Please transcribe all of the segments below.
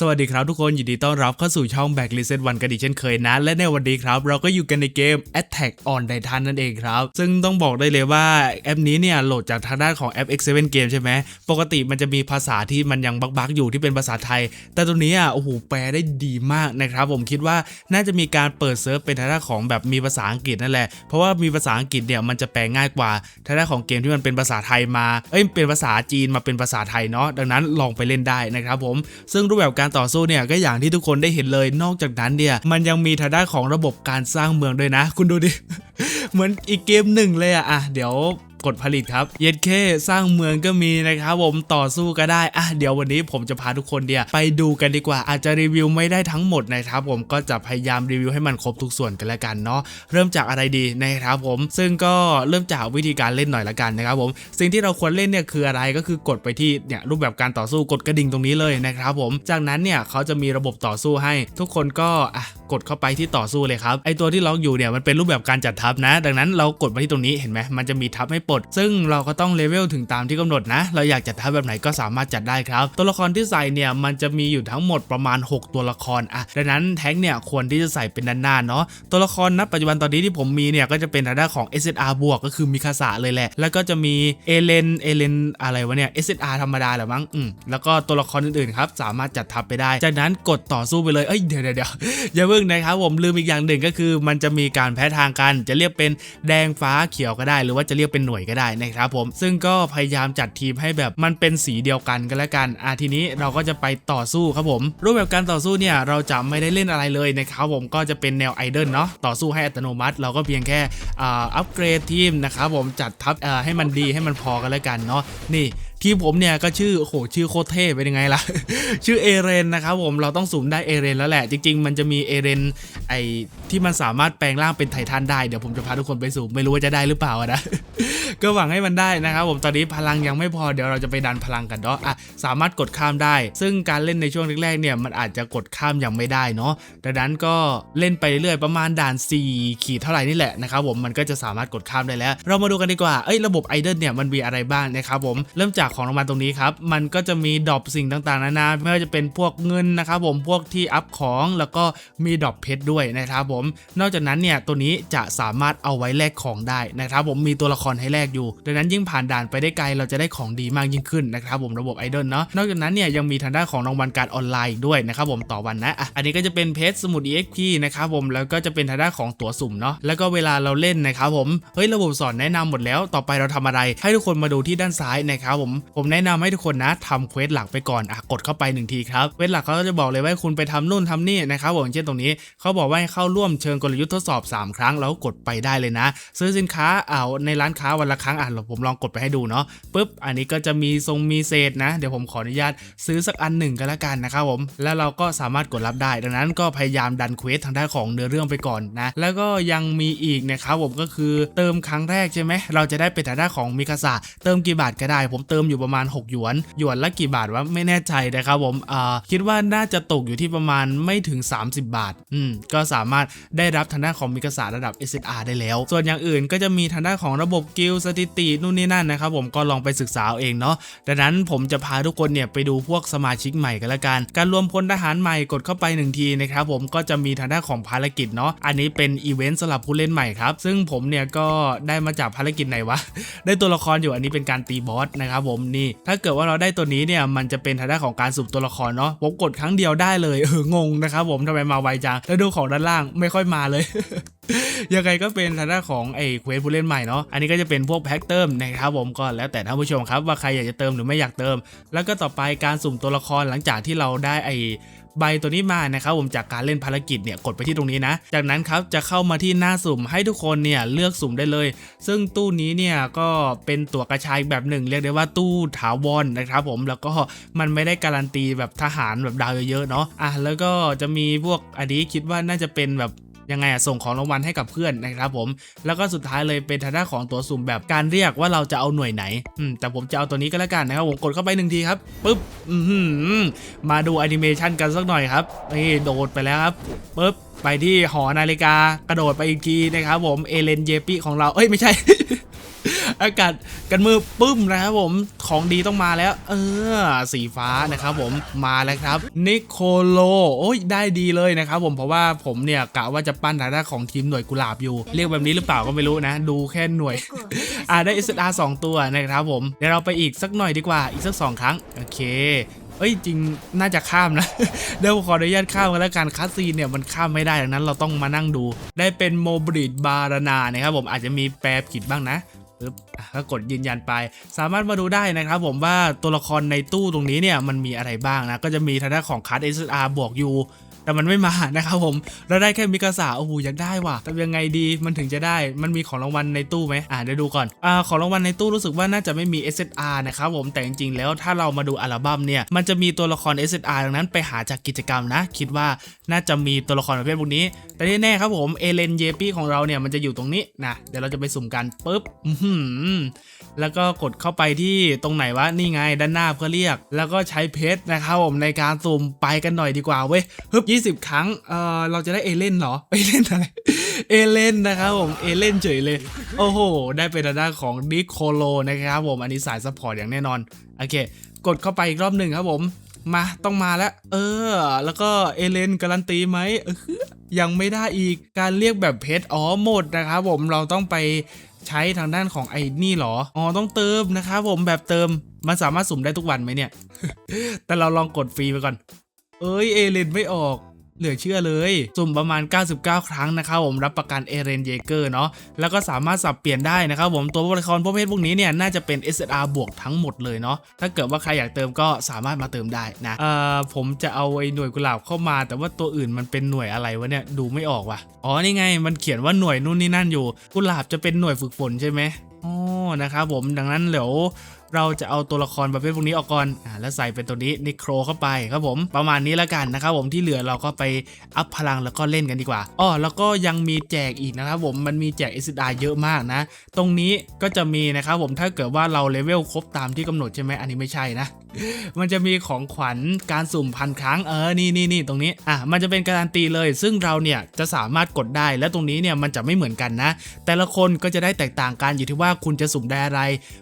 สวัสดีครับทุกคนยินดีต้อนรับเข้าสู่ช่อง Back Reset วันกันอีกเช่นเคยนะ และในวันนี้ครับ เราก็อยู่กันในเกม Attack on Titan นั่นเองครับ ซึ่งต้องบอกได้เลยว่าแอปนี้เนี่ยโหลดจากทางด้านของแอป X7 Game ใช่ไหมปกติมันจะมีภาษาที่มันยังบักๆอยู่ที่เป็นภาษาไทย แต่ตัวนี้อะโอ้โหแปลได้ดีมากนะครับผมคิดว่าน่าจะมีการเปิดเซิร์ฟเป็นทางด้านของแบบมีภาษาอังกฤษนั่นแหละเพราะว่ามีภาษาอังกฤษเนี่ยมันจะแปลง่ายกว่าทางด้านของเกมที่มันเป็นภาษาไทยมาเอ้ยเป็นภาษาจีนมาเป็นภาษาไทยเนาะดังนั้นลองไปเล่นได้นะครับผมซึ่งรูปแบบการการต่อสู้เนี่ยก็อย่างที่ทุกคนได้เห็นเลยนอกจากนั้นเนี่ยมันยังมีทางด้านของระบบการสร้างเมืองด้วยนะ คุณดูดิ เหมือนอีกเกมหนึ่งเลยอะอะเดี๋ยว กดผลิตครับ เย็ดเคสร้างเมืองก็มีนะครับผมต่อสู้ก็ได้อะเดี๋ยววันนี้ผมจะพาทุกคนเนี่ยไปดูกันดีกว่า อาจจะรีวิวไม่ได้ทั้งหมดนะครับผมก็จะพยายามรีวิวให้มันครบทุกส่วนกันแล้วกันเนาะเริ่มจากอะไรดีนะครับผม ซึ่งก็เริ่มจากวิธีการเล่นหน่อยละกันนะครับผมสิ่งที่เราควรเล่นเนี่ยคืออะไรก็คือกดไปที่เนี่ยรูปแบบการต่อสู้กดกระดิ่งตรงนี้เลยนะครับผมจากนั้นเนี่ยเขาจะมีระบบต่อสู้ให้ทุกคนก็อะ กดเข้าไปที่ต่อสู้เลยครับไอตัวที่ล็อกอยู่เนี่ยมันเป็นรูปแบบการจัดทัพนะ ดังนั้นเรากดมาที่ตรงนี้เห็นไหมมันจะมีทัพให้ปลด ซึ่งเราก็ต้องเลเวลถึงตามที่กำหนดนะ เราอยากจัดทัพแบบไหนก็สามารถจัดได้ครับตัวละครที่ใส่เนี่ยมันจะมีอยู่ทั้งหมดประมาณ 6 ตัวละครอะดังนั้นแท็กเนี่ยควรที่จะใส่เป็นด้านหน้าเนาะตัวละครณปัจจุบันตอนนี้ที่ผมมีเนี่ยก็จะเป็นทางด้านของ SSR บวกก็คือมิคาสะเลยแหละ แล้วก็จะมีเอเลนเอเลนอะไรวะเนี่ย SSR ธรรมดาแหละมั้งอืมแล้วก็ตัวละครอื่นๆครับสามารถจัดทัพไปได้ จากนั้นกดต่อสู้ไปเลยเอ้ยเดี๋ยวเดี๋ยวเดี๋ยวอย่าเพิ่งนะครับผมลืมอีกอย่างหนึ่งก็คือ มันจะมีการแพ้ทางกัน จะเรียกเป็นแดงฟ้าเขียวก็ได้ หรือว่าจะเรียกเป็นหน่วยก็ได้นะครับผมซึ่งก็พยายามจัดทีมให้แบบมันเป็นสีเดียวกันก็แล้วกันอะทีนี้เราก็จะไปต่อสู้ครับผมรูปแบบการต่อสู้เนี่ยเราจะไม่ได้เล่นอะไรเลยนะครับผมก็จะเป็นแนวไอดอลเนาะต่อสู้ให้อัตโนมัติ เราก็เพียงแค่อัปเกรดทีมนะครับผมจัดทัพให้มันดีให้มันพอกันแล้วกันเนาะนี่ ทีมผมเนี่ยก็ชื่อโอ้โหชื่อโคตรเท่เป็นยังไงล่ะ ชื่อเอเรนนะครับผมเราต้องสุ่มได้เอเรนแล้วแหละ จริง ๆ มันจะมีเอเรนไอที่มันสามารถแปลงร่างเป็นไททันได้เดี๋ยวผมจะพาทุกคนไปสุ่มไม่รู้ว่าจะได้หรือเปล่านะก็หวังให้มันได้นะครับผมตอนนี้พลังยังไม่พอเดี๋ยวเราจะไปดันพลังกันเนาะอะสามารถกดข้ามได้ ซึ่งการเล่นในช่วงแรกๆเนี่ยมันอาจจะกดข้ามยังไม่ได้เนาะดังนั้นก็เล่นไปเรื่อยๆประมาณด่าน 4 ขีดเท่าไหร่นี่แหละนะครับผมมันก็จะสามารถกดข้ามได้แล้ว เรามาดูกันดีกว่าเอ้ยระบบไอเดนเนี่ยมันมีอะไรบ้างนะครับผมเริ่มจากของรางวัลตรงนี้ครับ มันก็จะมีดรอปสิ่งต่างๆนานาไม่ว่าจะเป็นพวกเงินนะครับผมพวกที่อัพของแล้วก็มีดรอปเพชรด้วยนะครับผม นอกจากนั้นเนี่ยตัวนี้จะสามารถเอาไว้แลกของได้นะครับผมมีตัวละครให้แลกอยู่ ดังนั้นยิ่งผ่านด่านไปได้ไกลเราจะได้ของดีมากยิ่งขึ้นนะครับผมระบบไอดอลเนาะนอกจากนั้นเนี่ยยังมีทางด้านของรางวัลการออนไลน์ด้วยนะครับผมต่อวันนะอะอันนี้ก็จะเป็นเพชรสมุด EXP นะครับผมแล้วก็จะเป็นทางด้านของตั๋วสุ่มเนาะแล้วก็เวลาเราเล่นนะครับผมเฮ้ยระบบสอนแนะนำหมดแล้ว ต่อไปเราทำอะไร ให้ทุกคนมาดูที่ด้านซ้ายนะครับผมผมแนะนำให้ทุกคนนะทำเควสหลักไปก่อนอะกดเข้าไปหนึ่งทีครับเควสหลักเขาจะบอกเลยว่าคุณไปทำนู่นทำนี่นะครับผมเช่นตรงนี้เขาบอกว่าให้เข้าร่วมเชิงกลยุทธ์ทดสอบ 3 ครั้งแล้วกดไปได้เลยนะ ซื้อสินค้าเอาในร้านค้าวันละครั้งอะผมลองกดไปให้ดูเนาะปุ๊บอันนี้ก็จะมีทรงมีเศษนะ เดี๋ยวผมขออนุญาตซื้อสักอันหนึ่งก็แล้วกันนะครับผมแล้วเราก็สามารถกดรับได้ ดังนั้นก็พยายามดันเควสทางด้านของเนื้อเรื่องไปก่อนนะแล้วก็ยังมีอีกนะครับผมก็คือเติมครั้งแรกใช่ไหมเราจะได้เป็นทางด้านของมิคาสะเติมกี่บาทก็ได้ ผมเติมอยู่ประมาณ 6 หยวน หยวนละกี่บาทวะไม่แน่ใจนะครับผมคิดว่าน่าจะตกอยู่ที่ประมาณไม่ถึง 30 บาท อืม ก็สามารถได้รับทางด้านของมิคาสะระดับ SSR ได้แล้ว ส่วนอย่างอื่นก็จะมีทางด้านของระบบกิลสถิตินู่นนี่นั่นนะครับผมก็ลองไปศึกษาเอาเองเนาะ ดังนั้นผมจะพาทุกคนเนี่ยไปดูพวกสมาชิกใหม่กันละกัน การรวมพลทหารใหม่กดเข้าไปหนึ่งทีนะครับผมก็จะมีทางด้านของภารกิจเนาะ อันนี้เป็นอีเวนต์สำหรับผู้เล่นใหม่ครับ ซึ่งผมเนี่ยก็ได้มาจากภารกิจไหนวะ ได้ตัวละครอยู่อันนี้เป็นการตีบอสนะครับผมนี่ ถ้าเกิดว่าเราได้ตัวนี้เนี่ยมันจะเป็นทางด้านของการสุ่มตัวละครเนาะผมกดครั้งเดียวได้เลยเอองงนะครับผมทำไมมาไวจังแล้วดูของด้านล่างไม่ค่อยมาเลยยังไงก็เป็นทางด้านของไอ้เควสผู้เล่นใหม่เนาะ อันนี้ก็จะเป็นพวกแพ็คเติมนะครับผมก็แล้วแต่ท่านผู้ชมครับว่าใครอยากจะเติมหรือไม่อยากเติม แล้วก็ต่อไปการสุ่มตัวละครหลังจากที่เราได้ไอ้ ใบตัวนี้มานะครับผมจากการเล่นภารกิจเนี่ยกดไปที่ตรงนี้นะ จากนั้นครับจะเข้ามาที่หน้าสุ่มให้ทุกคนเนี่ยเลือกสุ่มได้เลย ซึ่งตู้นี้เนี่ยก็เป็นตัวกระชายแบบหนึ่ง เรียกได้ว่าตู้ถาวรนะครับผมแล้วก็มันไม่ได้การันตีแบบทหารแบบดาวเยอะๆเนาะอะแล้วก็จะมีพวกอันนี้คิดว่าน่าจะเป็นแบบ ยังไงอะส่งของรางวัลให้กับเพื่อนนะครับผม แล้วก็สุดท้ายเลยเป็นทางด้านของตัวสุ่มแบบการเรียกว่าเราจะเอาหน่วยไหนอืมแต่ผมจะเอาตัวนี้ก็แล้วกันนะครับผมกดเข้าไปหนึ่งทีครับปุ๊บอืมมาดูแอนิเมชันกันสักหน่อยครับนี่โดดไปแล้วครับปุ๊บไปที่หอนาฬิกากระโดดไปอีกทีนะครับผมเอเลนเยปิของเราเอ้ยไม่ใช่ อากาศกันมือปึ้มนะครับผมของดีต้องมาแล้ว เออ สีฟ้านะครับผมมาแล้วครับนิโคโลโอ้ยได้ดีเลยนะครับผมเพราะว่าผมเนี่ยกะว่าจะปั้นทางด้ของทีมหน่วยกุหลาบอยู่ เรียกแบบนี้หรือเปล่าก็ไม่รู้นะ ดูแค่หน่วยอ่าได้ SR 2ตัวนะครับผมเดี๋ยวเราไปอีกสักหน่อยดีกว่าอีกสัก 2 ครั้ง โอเคเอ้ยจริงน่าจะข้ามนะ เดี๋ยวผมขออนุญาตข้ามกันแล้วกันคัสซีเนี่ยมันข้ามไม่ได้ดังนั้นเราต้องมานั่งดู ได้เป็นโมบริดบารานานะครับผมอาจจะมีแปรผิดบ้างนะ ปึ๊บก็กดยืนยันไป สามารถมาดูได้นะครับผมว่าตัวละครในตู้ตรงนี้เนี่ยมันมีอะไรบ้างนะ ก็จะมีทางด้านของคัส SR บวกอยู่ แต่มันไม่มานะครับผมเราได้แค่มิกาสาโอ้โหอยากได้ว่ะแต่ยังไงดีมันถึงจะได้มันมีของรางวัลในตู้ไหมอ่าเดี๋ยวดูก่อนอ่าของรางวัลในตู้รู้สึกว่าน่าจะไม่มี SSR นะครับผมแต่จริงๆแล้วถ้าเรามาดูอัลบั้มเนี่ยมันจะมีตัวละคร SSR ดังนั้นไปหาจากกิจกรรมนะ คิดว่าน่าจะมีตัวละครประเภทพวกนี้ แต่ที่แน่ครับผมเอเลนเยปี้ของเราเนี่ยมันจะอยู่ตรงนี้นะเดี๋ยวเราจะไปสุ่มกันปุ๊บอื้อหือแล้วก็กดเข้าไปที่ตรงไหนวะนี่ไงด้านหน้าเพื่อเรียก แล้วก็ใช้เพชรนะครับผมในการซูมไปกันหน่อยดีกว่าเว้ยฮึบ20 ครั้ง เออเราจะได้เอเลนเหรอ เอเลนอะไร เอเลนนะครับผม เอเลนเฉยเลย โอ้โห ได้เป็นด้านของดิโคโลนะครับผม อันนี้สายซัพพอร์ตอย่างแน่นอน โอเค กดเข้าไปอีกรอบหนึ่งครับผม มา ต้องมาแล้ว เออ แล้วก็เอเลนการันตีไหมยังไม่ได้อีก การเรียกแบบเพชร อ๋อ หมดนะครับผม เราต้องไปใช้ทางด้านของไอ้นี่หรอ อ๋อ ต้องเติมนะครับผม แบบเติม มันสามารถสุ่มได้ทุกวันไหมเนี่ย แต่เราลองกดฟรีไปก่อน เอ้ยเอเลนไม่ออกเหลือเชื่อเลยสุ่มประมาณ 99 ครั้งนะครับผมรับประกันเอเรนเยเกอร์เนาะแล้วก็สามารถสับเปลี่ยนได้นะครับผมตัวละครประเภทพวกนี้เนี่ยน่าจะเป็น SR บวกทั้งหมดเลยเนาะถ้าเกิดว่าใครอยากเติมก็สามารถมาเติมได้นะเอ่อผมจะเอาไอ้หน่วยกุหลาบเข้ามา แต่ว่าตัวอื่นมันเป็นหน่วยอะไรวะเนี่ยดูไม่ออกว่ะอ๋อนี่ไงมันเขียนว่าหน่วยนู่นนี่นั่นอยู่ กุหลาบจะเป็นหน่วยฝึกฝนใช่ไหมอ๋อนะครับผมดังนั้นเดี๋ยว เราจะเอาตัวละครประเภทพวกนี้ออกก่อนอ่าแล้วใส่เป็นตัวนี้นิโครเข้าไปครับผมประมาณนี้แล้วกันนะครับผมที่เหลือเราก็ไปอัพพลังแล้วก็เล่นกันดีกว่าอ้อแล้วก็ยังมีแจกอีกนะครับผมมันมีแจก s อ r เยอะมากนะ ตรงนี้ก็จะมีนะครับผมถ้าเกิดว่าเราเลเวลครบตามที่กำหนดใช่ไหมอันนี้ไม่ใช่นะมันจะมีของขวัญการสุ่มพันครั้งเออ นี่นี่นี่ตรงนี้ อะ มันจะเป็นการันตีเลย ซึ่งเราเนี่ยจะสามารถกดได้ และตรงนี้เนี่ยมันจะไม่เหมือนกันนะ แต่ละคนก็จะได้แตกต่างกันอยู่ที่ว่าคุณจะสุ่มได้อะไร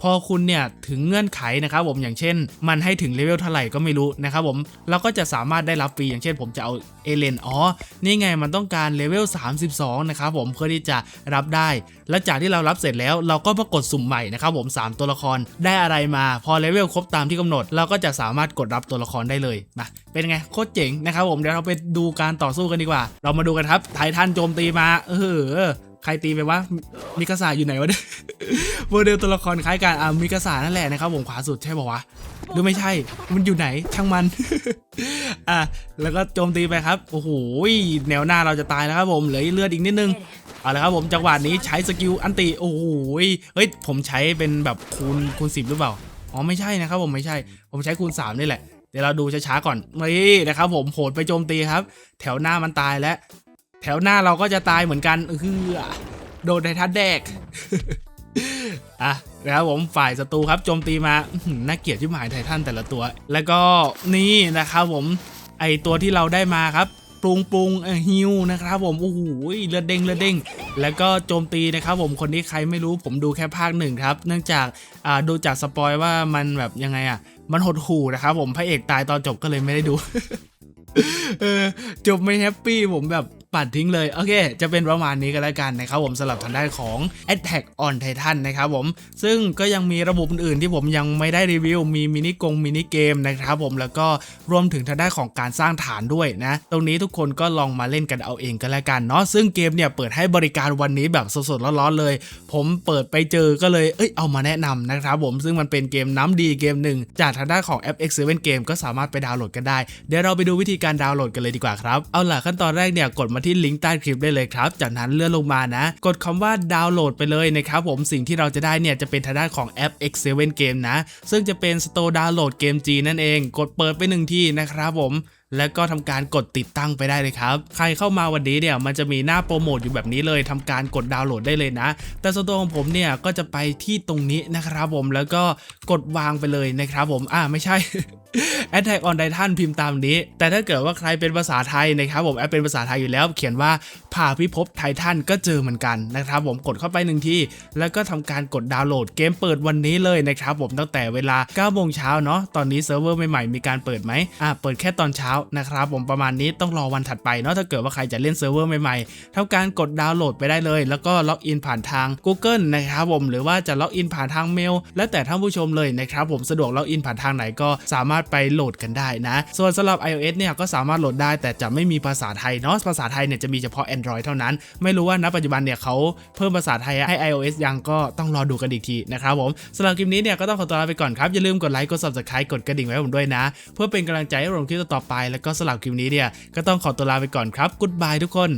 พอคุณเนี่ยถึงเงื่อนไขนะครับผมอย่างเช่น มันให้ถึงเลเวลเท่าไหร่ก็ไม่รู้นะครับผมเราก็จะสามารถได้รับฟรีอย่างเช่น ผมจะเอาเอเลนอ๋อนี่ไงมันต้องการเลเวล32นะครับผมเพื่อที่จะรับได้ และจากที่เรารับเสร็จแล้วเราก็มากดสุ่มใหม่นะครับผม 3 ตัวละครได้อะไรมาพอเลเวลครบตามที่กำหนด เราก็จะสามารถกดรับตัวละครได้เลยมาเป็นไงโคตรเจ๋งนะครับผมเดี๋ยวเราไปดูการต่อสู้กันดีกว่า เรามาดูกันครับไททันโจมตีมาเออ ใครตีไปวะมิกาซาอยู่ไหนวะเนี่ยโมเดลตัวละครคล้ายกันอ่ามิกาซานั่นแหละนะครับผมขวาสุดใช่ป่าวะหรือไม่ใช่ มันอยู่ไหนช่างมัน อะ แล้วก็โจมตีไปครับ โอ้โห แนวหน้าเราจะตายแล้วครับผม เหลือเลือดอีกนิดนึง เอาละครับผม จังหวะนี้ใช้สกิลอันติ โอ้โห เฮ้ย ผมใช้เป็นแบบคูณคูณสิบหรือเปล่า อ๋อ ไม่ใช่นะครับผม ไม่ใช่ ผมใช้คูณ3นี่แหละ เดี๋ยวเราดูช้าๆก่อน นี่นะครับผม โหดไปโจมตีครับ แถวหน้ามันตายแล้ว แถวหน้าเราก็จะตายเหมือนกันเออโดนไททันแดกอะนะครับผมฝ่ายศัตรูครับโจมตีมาน่าเกลียดที่หมายไททันแต่ละตัว แล้วก็นี่นะครับผมไอตัวที่เราได้มาครับปรุงปรุงฮิวนะครับผมโอ้โหเลือดเด้งเลือดเด้งแล้วก็โจมตีนะครับผมคนนี้ใครไม่รู้ผมดูแค่ภาคหนึ่งครับ เนื่องจากอ่าดูจากสปอยว่ามันแบบยังไงอะ มันหดหู่นะครับผมพระเอกตายตอนจบก็เลยไม่ได้ดู เออจบไม่แฮปปี้ผมแบบ ปัดทิ้งเลยโอเค จะเป็นประมาณนี้ก็แล้วกันนะครับผมสำหรับทางด้านของ Attack on Titan นะครับผมซึ่งก็ยังมีระบบอื่นๆที่ผมยังไม่ได้รีวิว มีมินิกงมินิเกมนะครับผมแล้วก็รวมถึงทางด้านของการสร้างฐานด้วยนะ ตรงนี้ทุกคนก็ลองมาเล่นกันเอาเองก็แล้วกันเนาะซึ่งเกมเนี่ยเปิดให้บริการวันนี้แบบสดๆร้อนๆเลย ผมเปิดไปเจอก็เลยเอ้ยเอามาแนะนำนะครับผมซึ่งมันเป็นเกมน้ำดีเกมหนึ่งจากทางด้านของแอป X7 Game ก็สามารถไปดาวน์โหลดกันได้เดี๋ยวเราไปดูวิธีการดาวน์โหลดกันเลยดีกว่าครับเอาล่ะขั้นตอนแรกเนี่ยกดมาที่ลิงก์ใต้คลิปได้เลยครับ จากนั้นเลื่อนลงมานะ กดคำว่าดาวน์โหลดไปเลยนะครับผมสิ่งที่เราจะได้เนี่ยจะเป็นทางด้านของแอป X7 Game นะ ซึ่งจะเป็นสโตร์ดาวน์โหลดเกม G นั่นเอง กดเปิดไปหนึ่งที่นะครับผม แล้วก็ทำการกดติดตั้งไปได้เลยครับ ใครเข้ามาวันนี้เนี่ยมันจะมีหน้าโปรโมทอยู่แบบนี้เลยทำการกดดาวน์โหลดได้เลยนะ แต่ส่วนตัวของผมเนี่ยก็จะไปที่ตรงนี้นะครับผมแล้วก็กดวางไปเลยนะครับผมอ่าไม่ใช่ Attack on Titan พิมพ์ตามนี้ แต่ถ้าเกิดว่าใครเป็นภาษาไทยนะครับผมแอปเป็นภาษาไทยอยู่แล้ว เขียนว่าผ่าพิภพไททันก็เจอเหมือนกันนะครับผมกดเข้าไปหนึ่งที่แล้วก็ทำการกดดาวน์โหลดเกมเปิดวันนี้เลยนะครับผมตั้งแต่เวลา9โมงเช้าเนาะตอนนี้เซิร์ฟเวอร์ใหม่ๆมีการเปิดไหมอ่าเปิดแค่ตอนเช้านะครับผมประมาณนี้ต้องรอวันถัดไปเนาะถ้าเกิดว่าใครจะเล่นเซิร์ฟเวอร์ใหม่ๆทำการกดดาวน์โหลดไปได้เลย แล้วก็ล็อกอินผ่านทาง Google นะครับผมหรือว่าจะล็อกอินผ่านทางเมล แล้วแต่ท่านผู้ชมเลยนะครับผมสะดวกล็อกอินผ่านทางไหนก็สามารถไปโหลดกันได้นะ ส่วนสำหรับ iOS เนี่ยก็สามารถโหลดได้ แต่จะไม่มีภาษาไทยเนาะภาษาไทยเนี่ยจะมีเฉพาะ Android เท่านั้น ไม่รู้ว่าณปัจจุบันเนี่ยเขาเพิ่มภาษาไทยให้ iOS ยังก็ต้องรอดูกันอีกทีนะครับผมสำหรับคลิปนี้เนี่ยก็ต้องขอตัวลาไปก่อนครับอย่าลืมกดไลค์กด subscribe กดกระดิ่งไว้ผมด้วยนะ เพื่อเป็นกำลังใจให้ผมคลิปต่อไปแล้วก็สำหรับคลิปนี้เนี่ยก็ต้องขอตัวลาไปก่อนครับกุศลบายทุกคน